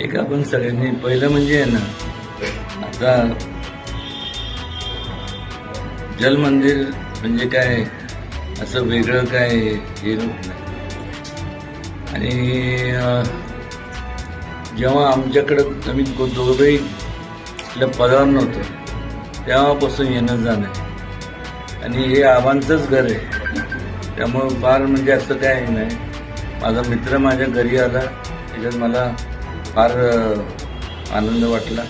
एक आपण सगळ्यांनी पहिलं म्हणजे आहे ना आता जलमंदिर म्हणजे काय असं वेगळं काय हे आणि जेव्हा आमच्याकडं आम्ही दोघंही आपल्या पदावर नव्हतं तेव्हापासून येणं जाणं आहे. आणि हे आव्हानचंच घर आहे. त्यामुळं फार म्हणजे असं काय नाही. माझा मित्र माझ्या घरी आला त्याच्यात मला फार आनंद वाटला.